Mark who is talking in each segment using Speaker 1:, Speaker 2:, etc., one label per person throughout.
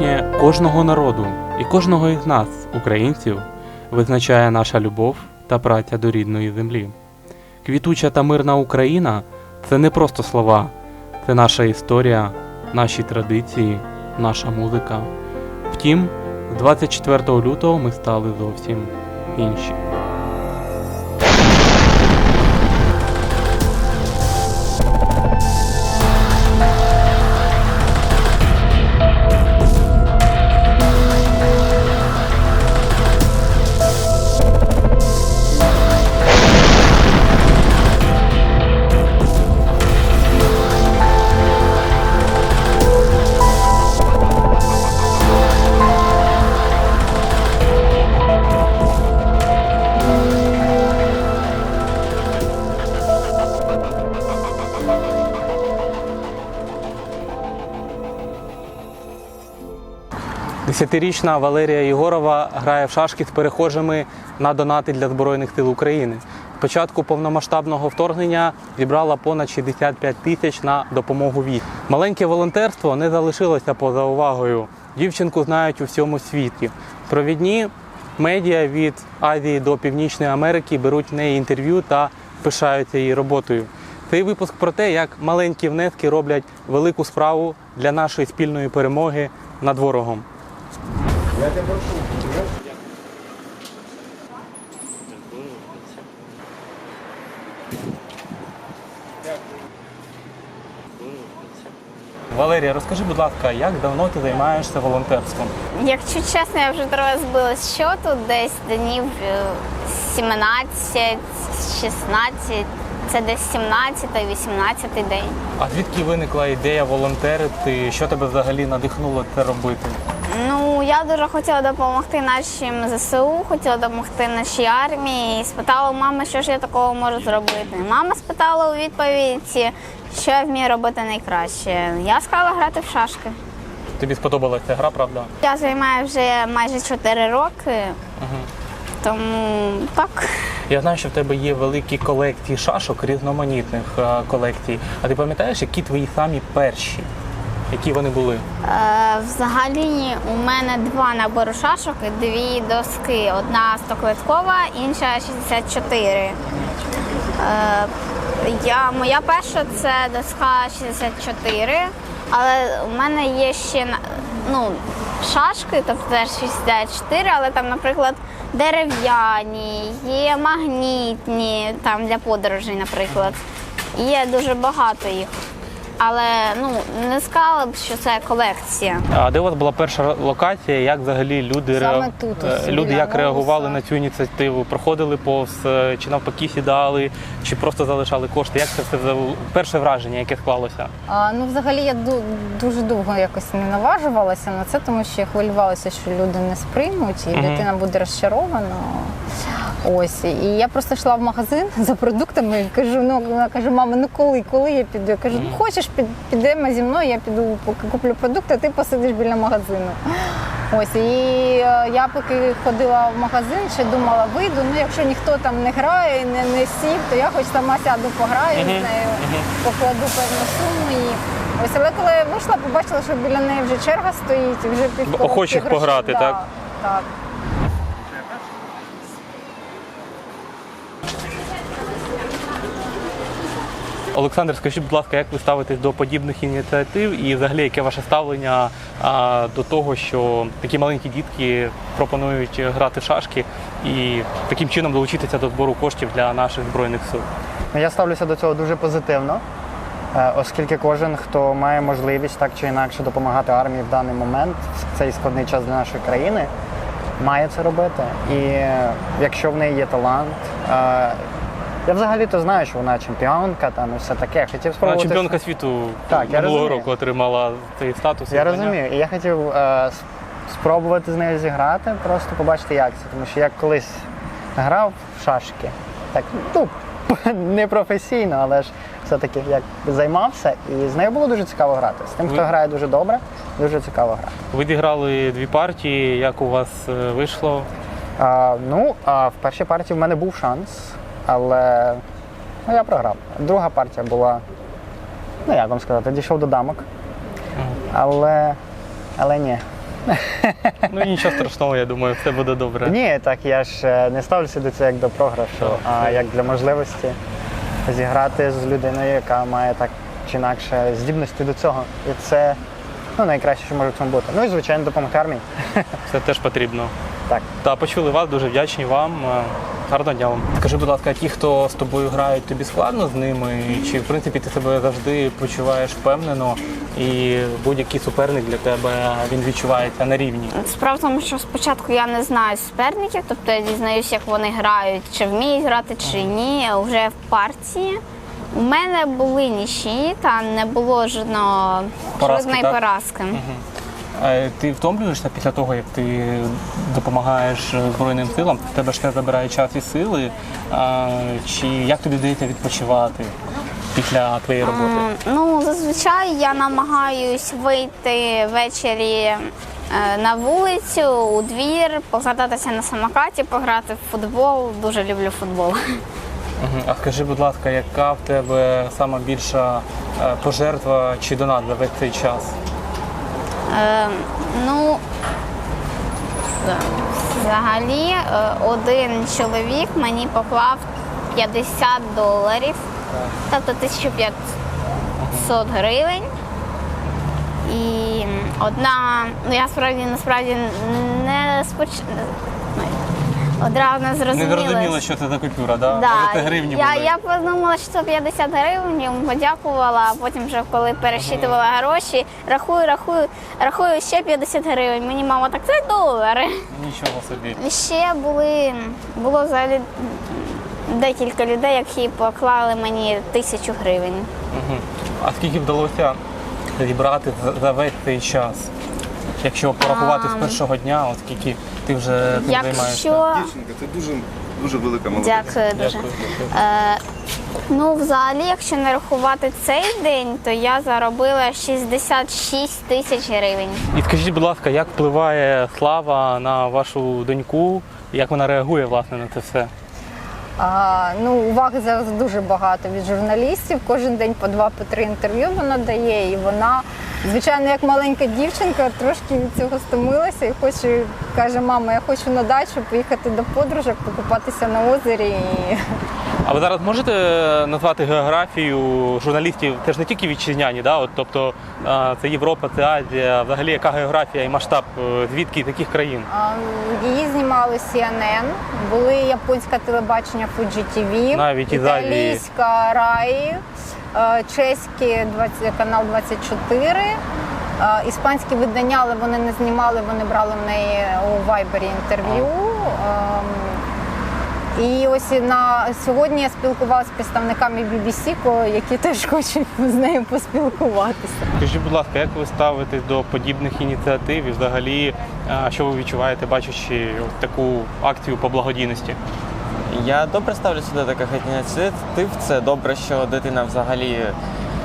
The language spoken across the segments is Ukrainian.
Speaker 1: майбутнє кожного народу і кожного із нас, українців, визначає наша любов та праця до рідної землі. Квітуча та мирна Україна це не просто слова, це наша історія, наші традиції, наша музика. Втім, з 24 лютого ми стали зовсім інші. Десятирічна Валерія Єгорова грає в шашки з перехожими на донати для Збройних сил України. З початку повномасштабного вторгнення зібрала понад 65 тисяч на допомогу військ. Маленьке волонтерство не залишилося поза увагою. Дівчинку знають у всьому світі. Провідні медіа від Азії до Північної Америки беруть в неї інтерв'ю та пишаються її роботою. Цей випуск про те, як маленькі внески роблять велику справу для нашої спільної перемоги над ворогом. Валерія, розкажи, будь ласка, як давно ти займаєшся волонтерством?
Speaker 2: Якщо чесно, я вже трохи збила з щоту, десь днів е, 17, 16, це десь 17-18 день.
Speaker 1: А звідки виникла ідея волонтерити? Що тебе взагалі надихнуло це робити?
Speaker 2: Ну, я дуже хотіла допомогти нашим ЗСУ, хотіла допомогти нашій армії. І спитала у мами, що ж я такого можу зробити. Мама спитала у відповідь, що я вмію робити найкраще. Я сказала грати в шашки.
Speaker 1: Тобі сподобалася гра, правда?
Speaker 2: Я займаю вже майже 4 роки, тому так.
Speaker 1: Я знаю, що в тебе є великі колекції шашок, різноманітних е, колекцій. А ти пам'ятаєш, які твої самі перші? Які вони були?
Speaker 2: Е, взагалі у мене два набори шашок і дві доски. Одна 100-клеткова, інша 64. Е, я, моя перша це доска 64, але у мене є ще ну, шашки, тобто теж 64, але там, наприклад, дерев'яні, є магнітні, там для подорожей, наприклад. Є дуже багато їх. Але ну не сказала б, що це колекція.
Speaker 1: А де у вас була перша локація? Як взагалі люди
Speaker 3: Саме тут,
Speaker 1: е,
Speaker 3: ось,
Speaker 1: люди
Speaker 3: біля
Speaker 1: як реагували на цю ініціативу? Проходили повз е, чи навпаки сідали, чи просто залишали кошти? Як це все перше враження, яке склалося?
Speaker 3: А, ну, взагалі, я ду- дуже довго якось не наважувалася на це, тому що я хвилювалася, що люди не сприймуть, і
Speaker 1: Мгм.
Speaker 3: дитина буде розчарована. Ось. І я просто йшла в магазин за продуктами кажу: ну вона каже, мама, ну коли, коли я піду? Я кажу, ну хочеш, під, підемо зі мною, я піду поки куплю продукти, а ти посидиш біля магазину. Ось і е, я поки ходила в магазин, ще думала, вийду. Ну якщо ніхто там не грає, не, не сів, то я хоч сама сяду пограю з нею, покладу певну суму. І ось, але коли я вийшла, побачила, що біля неї вже черга стоїть, вже пів
Speaker 1: Охочих
Speaker 3: коробки грошей.
Speaker 1: пограти,
Speaker 3: Да,
Speaker 1: так? Олександр, скажіть, будь ласка, як ви ставитесь до подібних ініціатив і взагалі яке ваше ставлення а, до того, що такі маленькі дітки пропонують грати в шашки і таким чином долучитися до збору коштів для наших збройних сил?
Speaker 4: Ну, Я ставлюся до цього дуже позитивно, е, оскільки кожен, хто має можливість так чи інакше допомагати армії в даний момент, в цей складний час для нашої країни, має це робити. І е, якщо в неї є талант, е, я взагалі-то знаю, що вона чемпіонка там і все таке. Хотів
Speaker 1: Вона
Speaker 4: спробувати.
Speaker 1: чемпіонка світу
Speaker 4: Так, я
Speaker 1: минулого
Speaker 4: розумію.
Speaker 1: року отримала цей статус.
Speaker 4: Я
Speaker 1: звання.
Speaker 4: розумію. І я хотів е, с- спробувати з нею зіграти, просто побачити, як це. Тому що я колись грав в шашки, так ну, непрофесійно, але ж все-таки як займався, і з нею було дуже цікаво грати. З тим, хто
Speaker 1: Ви-
Speaker 4: грає дуже добре, дуже цікаво грати.
Speaker 1: Ви зіграли дві партії. Як у вас е, вийшло?
Speaker 4: А, ну, а в першій партії в мене був шанс, але ну, я програв. Друга партія була, ну як вам сказати, дійшов до дамок. Але, але ні.
Speaker 1: Ну нічого страшного, я думаю, все буде добре.
Speaker 4: Ні, так я ж е, не ставлюся до цього як до програшу, а як для можливості зіграти з людиною, яка має так чи інакше здібності до цього. І це ну, найкраще, що може в цьому бути. Ну і звичайно, допомогти армії.
Speaker 1: Це теж потрібно.
Speaker 4: Так.
Speaker 1: Та почули вас, дуже вдячні вам. Гарного дня вам. Скажи, будь ласка, ті, хто з тобою грають, тобі складно з ними? Чи в принципі ти себе завжди почуваєш впевнено і будь-який суперник для тебе він відчувається на рівні?
Speaker 2: Справа в тому, що спочатку я не знаю суперників, тобто я дізнаюся, як вони грають, чи вміють грати, чи ні. Вже в партії. У мене були нічі, та не було жодного
Speaker 1: Поразки,
Speaker 2: жодної
Speaker 1: так?
Speaker 2: поразки.
Speaker 1: Е, Ти втомлюєшся після того, як ти допомагаєш Збройним силам? Тебе ж це забирає час і сили. А, Чи як тобі вдається відпочивати після твоєї роботи?
Speaker 2: М, Ну, зазвичай я намагаюсь вийти ввечері е, на вулицю, у двір, покататися на самокаті, пограти в футбол. Дуже люблю футбол.
Speaker 1: А скажи, будь ласка, яка в тебе сама більша е, пожертва чи донат за весь цей час?
Speaker 2: Е, ну, взагалі, е, один чоловік мені поклав 50 доларів, тобто 1500 гривень. І одна, ну я справді насправді не споч... одразу не зрозуміла.
Speaker 1: Не зрозуміло, що це за купюра, да?
Speaker 2: Да.
Speaker 1: Може, це гривні
Speaker 2: я,
Speaker 1: були?
Speaker 2: я подумала, що це 50 гривень, йому подякувала, а потім вже коли пересчитувала гроші, рахую, рахую, рахую ще 50 гривень. Мені мама так, це долари.
Speaker 1: Нічого собі.
Speaker 2: Ще були, було взагалі декілька людей, які поклали мені тисячу гривень.
Speaker 1: Мгм. А скільки вдалося зібрати за- весь цей час? Якщо порахувати з першого дня, от скільки ти вже цим займаєшся?
Speaker 2: Якщо
Speaker 5: Дівчинка, ти дуже, дуже велика молодець.
Speaker 2: Дякую дуже.
Speaker 1: Дякую.
Speaker 2: Е, ну, взагалі, якщо не рахувати цей день, то я заробила 66 тисяч гривень.
Speaker 1: І скажіть, будь ласка, як впливає слава на вашу доньку? Як вона реагує власне на це все?
Speaker 3: А, ну, уваги зараз дуже багато від журналістів. Кожен день по два по три інтерв'ю вона дає. І вона, звичайно, як маленька дівчинка, трошки від цього стомилася і хоче, каже, мама, я хочу на дачу поїхати до подружок, покупатися на озері. І...
Speaker 1: А ви зараз можете назвати географію журналістів? Це ж не тільки вітчизняні, да? От, тобто е, це Європа, це Азія. Взагалі, яка географія і масштаб е, звідки таких країн?
Speaker 3: Її знімали CNN, були японське телебачення Fuji TV,
Speaker 1: Навіть із Азії.
Speaker 3: італійська Rai, е, чеський 20, канал 24, е, іспанські видання, але вони не знімали, вони брали в неї у Вайбері інтерв'ю. Ем, І ось на сьогодні я спілкувалася з представниками BBC, які теж хочуть з нею поспілкуватися.
Speaker 1: Скажіть, будь ласка, як ви ставитесь до подібних ініціатив і взагалі, е, що ви відчуваєте, бачачи таку акцію по благодійності?
Speaker 6: Я добре ставлюся до таких ініціатив. Це добре, що дитина взагалі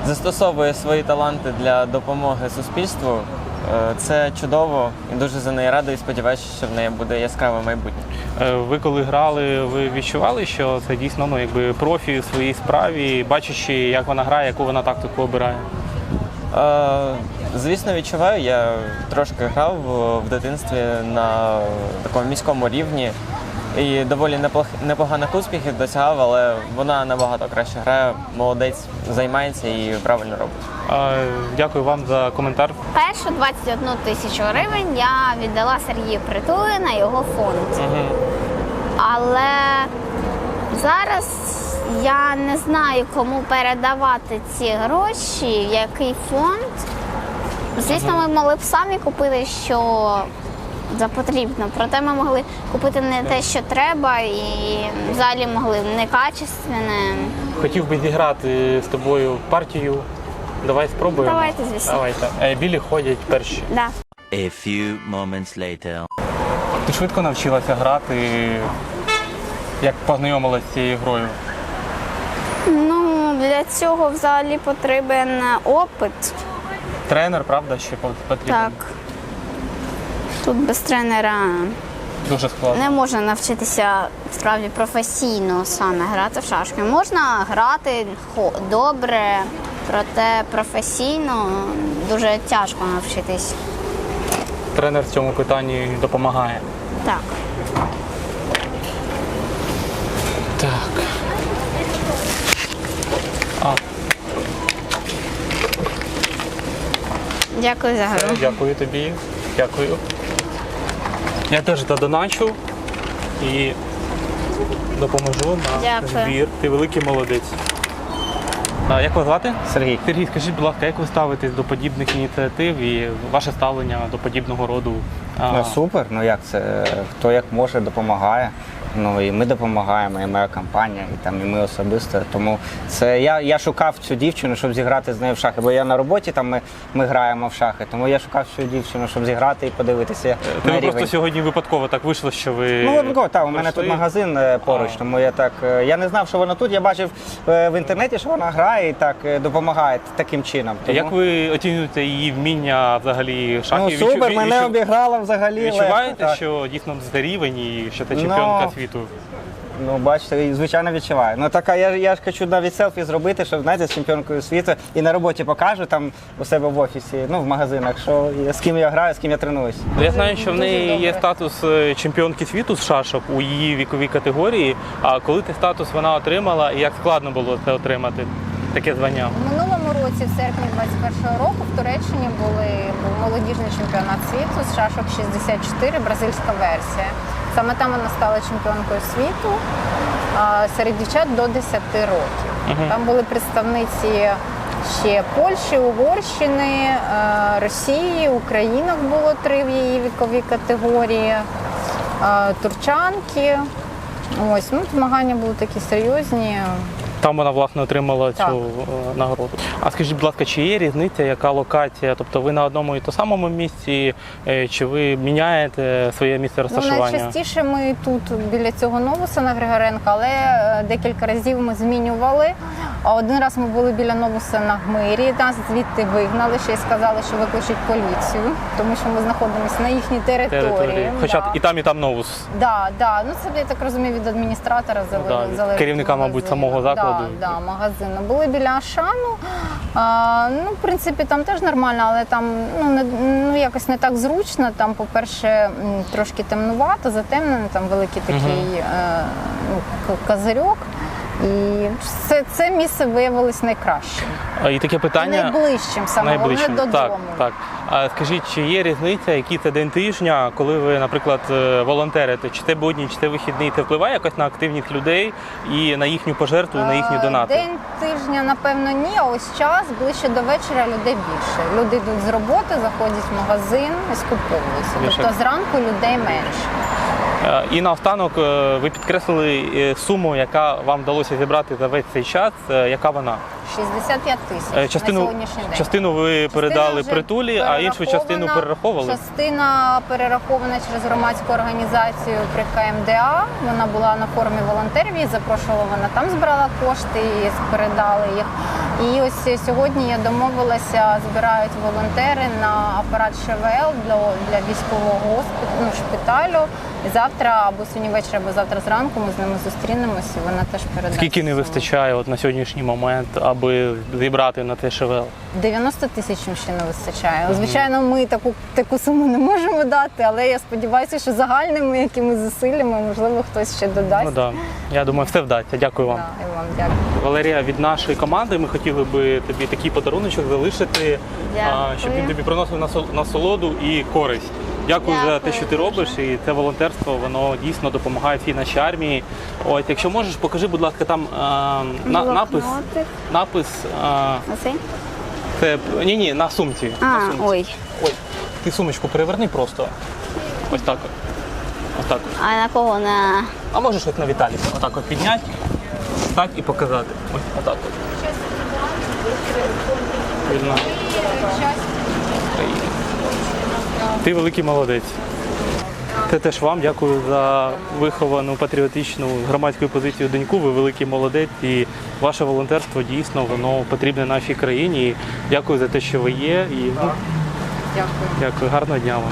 Speaker 6: застосовує свої таланти для допомоги суспільству. Е, Це чудово і дуже за неї радий. Сподіваюся, що в неї буде яскраве майбутнє.
Speaker 1: Е, Ви коли грали, ви відчували, що це дійсно ну, якби профі в своїй справі, бачачи, як вона грає, яку вона тактику обирає?
Speaker 6: Е, Звісно, відчуваю. Я трошки грав в дитинстві на такому міському рівні і доволі непоганих успіхів досягав, але вона набагато краще грає, молодець, займається і правильно робить.
Speaker 1: Е, Дякую вам за коментар.
Speaker 2: Першу 21 тисячу гривень я віддала Сергію Притули на його фонд. Але зараз я не знаю, кому передавати ці гроші, в який фонд. Звісно, ми могли б самі купити, що за потрібно. Проте ми могли купити не те, що треба, і взагалі могли некачественне.
Speaker 1: Хотів би зіграти з тобою партію. Давай спробуємо.
Speaker 2: Давайте, звісно.
Speaker 1: Давайте. Е, Білі ходять перші.
Speaker 2: Да.
Speaker 7: A few moments later.
Speaker 1: Ти швидко навчилася грати, як познайомилася з цією грою.
Speaker 2: Ну, для цього взагалі потрібен опит.
Speaker 1: Тренер, правда, ще потрібен?
Speaker 2: Так. Тут без тренера
Speaker 1: Дуже складно.
Speaker 2: не можна навчитися справді професійно саме грати в шашки. Можна грати добре, проте професійно дуже тяжко навчитись.
Speaker 1: тренер в цьому питанні допомагає.
Speaker 2: Так.
Speaker 1: Так. А,
Speaker 2: Дякую за гру.
Speaker 1: дякую тобі. Дякую. Я теж задоначу і допоможу на
Speaker 2: Дякую.
Speaker 1: збір. Ти великий молодець. А, як вас звати?
Speaker 6: Сергій.
Speaker 1: Сергій, скажіть, будь ласка, як ви ставитесь до подібних ініціатив і ваше ставлення до подібного роду? а,
Speaker 8: Ну супер, ну як це? Хто як може, допомагає. Ну і ми допомагаємо, і моя компанія, і там і ми особисто. Тому це я, я шукав цю дівчину, щоб зіграти з нею в шахи. Бо я на роботі там ми, ми граємо в шахи. Тому я шукав цю дівчину, щоб зіграти і подивитися.
Speaker 1: Це
Speaker 8: на
Speaker 1: просто сьогодні випадково так вийшло, що ви.
Speaker 8: Ну, випадково, так, у мене тут магазин е, поруч,
Speaker 1: А.
Speaker 8: тому я так. е, Я не знав, що вона тут. Я бачив е, в інтернеті, що вона грає і так е, допомагає таким чином. Тому,
Speaker 1: Як ви оцінюєте її вміння взагалі шахів?
Speaker 8: ну супер,
Speaker 1: Відчу-
Speaker 8: мене
Speaker 1: відчу-
Speaker 8: обіграла взагалі.
Speaker 1: Відчуваєте,
Speaker 8: легко,
Speaker 1: що дійсно це рівень і що це чемпіонка
Speaker 8: Ну,
Speaker 1: світу?
Speaker 8: Ну, бачите, звичайно відчуваю. Ну така я, я ж хочу навіть селфі зробити, щоб знаєте, з чемпіонкою світу і на роботі покажу там у себе в офісі, ну в магазинах, що з ким я граю, з ким я тренуюся.
Speaker 1: Я знаю, що в неї є статус е, чемпіонки світу з шашок у її віковій категорії. А коли ти статус вона отримала, і як складно було це отримати? Таке звання.
Speaker 3: У минулому році, в серпні 21-го року, в Туреччині були, був молодіжний чемпіонат світу з шашок 64, бразильська версія. Саме там вона стала чемпіонкою світу серед дівчат до 10 років. Там були представниці ще Польщі, Угорщини, Росії, Українок було три в її віковій категорії, турчанки. Ось, ну, змагання були такі серйозні.
Speaker 1: Там вона власне отримала
Speaker 3: Так.
Speaker 1: цю е, нагороду. А скажіть, будь ласка, чи є різниця, яка локація? Тобто ви на одному і то самому місці, е, чи ви міняєте своє місце
Speaker 3: Ну, найчастіше ми тут біля цього новуса на Григоренка, але е, декілька разів ми змінювали. Один раз ми були біля новуса на Гмирі, нас звідти вигнали, ще й сказали, що викличуть поліцію, тому що ми знаходимося на їхній території.
Speaker 1: території? Хоча
Speaker 3: да.
Speaker 1: і там, і там новус.
Speaker 3: Да, да. Ну це я так розумію від адміністратора
Speaker 1: Да,
Speaker 3: залежить. залежить
Speaker 1: керівника, мабуть, самого закладу.
Speaker 3: Да, да, магазину. Були біля Ашану. А, ну, в принципі, там теж нормально, але там ну, не, ну, якось не так зручно. Там, по-перше, трошки темнувато, затемнено, там великий такий е, ну, козирьок. І це, це місце виявилось найкращим.
Speaker 1: І таке питання.
Speaker 3: найближчим саме
Speaker 1: Найближчим.
Speaker 3: головне додому.
Speaker 1: Так, так. А скажіть, чи є різниця, який це день тижня, коли ви, наприклад, е, волонтерите? Чи це будні, чи це вихідний? Це впливає якось на активність людей і на їхню пожертву, і на їхні
Speaker 3: Е,
Speaker 1: донати?
Speaker 3: День тижня, напевно, ні, а ось час ближче до вечора людей більше. Люди йдуть з роботи, заходять в магазин і скуповуються. Тобто зранку людей менше.
Speaker 1: Е, І наостанок е, ви підкреслили е, суму, яка вам вдалося зібрати за весь цей час. Яка вона?
Speaker 3: 65
Speaker 1: Е,
Speaker 3: тисяч на
Speaker 1: Частину,
Speaker 3: сьогоднішній день.
Speaker 1: частину ви передали притулі, а іншу частину перераховували.
Speaker 3: Частина перерахована через громадську організацію при КМДА. Вона була на форумі волонтерів, її запрошувала вона там збирала кошти і передали їх. І ось сьогодні я домовилася, збирають волонтери на апарат ШВЛ для, для військового госпіталю, ну, шпиталю. Завтра або сьогодні ввечері, або завтра зранку ми з ними зустрінемося, і вона теж передасть.
Speaker 1: Скільки не вистачає от на сьогоднішній момент, аби зібрати на те ШВЛ?
Speaker 3: 90 тисяч ще не вистачає. Звичайно, ми таку таку суму не можемо дати, але я сподіваюся, що загальними якимись зусиллями можливо хтось ще додасть.
Speaker 1: Ну да. Я думаю, все вдасться. Дякую вам.
Speaker 3: Да, і вам дякую.
Speaker 1: Валерія, від нашої команди ми хотіли би тобі такий подаруночок залишити,
Speaker 2: Дякую.
Speaker 1: а, щоб він тобі приносив насолоду і користь. Дякую, за те, що ти
Speaker 2: дуже.
Speaker 1: робиш, і це волонтерство воно дійсно допомагає всій нашій армії. От, якщо можеш, покажи, будь ласка, там на, напис. Напис
Speaker 2: Оцей?
Speaker 1: це ні, ні, на сумці.
Speaker 2: А,
Speaker 1: на сумці.
Speaker 2: ой.
Speaker 1: Ой, ти сумочку переверни просто. Ось так. от. Ось так. от.
Speaker 2: А на кого? На
Speaker 1: А можеш от на Віталіка отак от підняти, так і показати. Ось отак от. Вільно. Ти великий молодець. Це теж вам дякую за виховану патріотичну громадську позицію доньку. Ви великий молодець і ваше волонтерство дійсно воно потрібне нашій країні. І дякую за те, що ви є. І ну,
Speaker 3: Дякую.
Speaker 1: дякую, гарного дня вам.